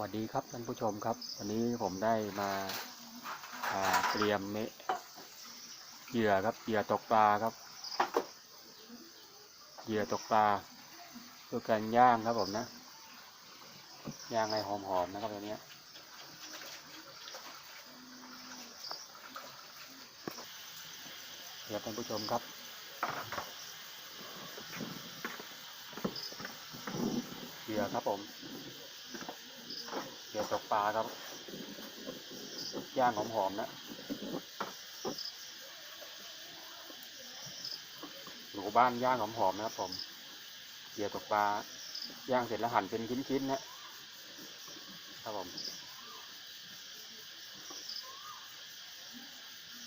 วัสดีครับท่านผู้ชมครับ วันนี้ผมได้มาเตรียมเมเหยื่อครับเหยื่อตกปลาครับเหยื่อตกปลาเพื่อการย่างครับผมนะย่างให้หอมๆนะครับตัวนี้เดี๋ยวท่านผู้ชมครับเหยื่อครับผม ตกปลาครับ ย่างหอมๆนะหนูบ้านย่างหอมๆนะครับผมเหยื่อตกปลาย่างเสร็จแล้วหั่นเป็นชิ้นๆนะครับผม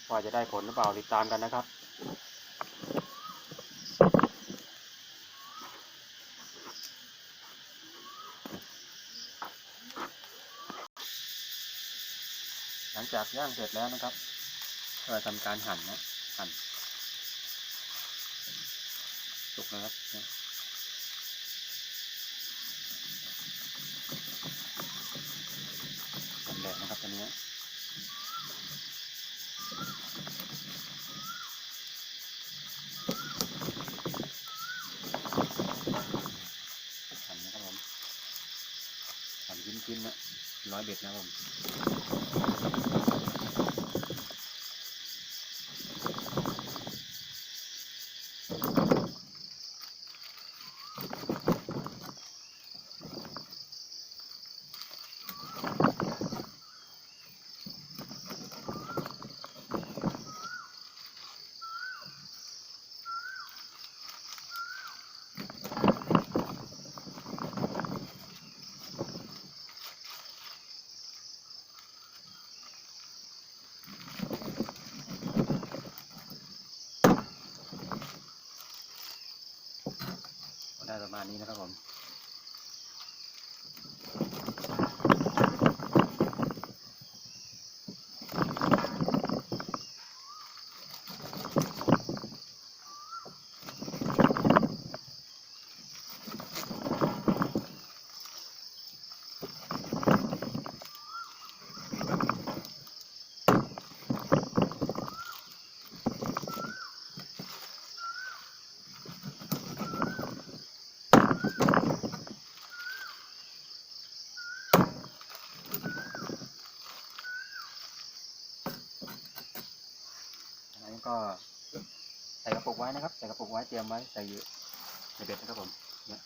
ว่าจะได้ผลหรือเปล่าติดตามกันนะครับ หลังจากย่างเสร็จแล้วนะครับก็ทำการหั่นนะหั่นสุกแล้วครับหั่นแหลกนะครับตัวนี้หั่นนะครับผมหั่นชิ้นๆนะร้อยเบ็ดนะครับผม ได้ประมาณนี้นะครับผม ก็ใส่กระปุกไว้นะครับ ใส่กระปุกไว้เตรียมไว้ใส่ในเบ็ดนะครับผมเนี่ย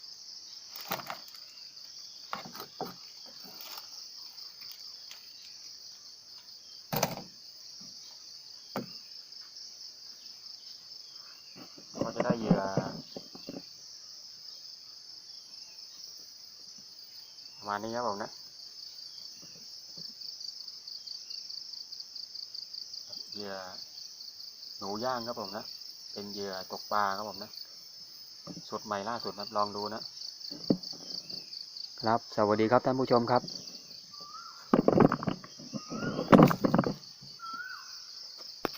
ก็จะได้เหยื่อประมาณนี้ครับผมนะเหยื่อ หนูย่างครับผมนะ เป็นเหยื่อตกปลาครับผมนะ สดใหม่ล่าสุดนะลองดูนะ ครับ สวัสดีครับท่านผู้ชมครับ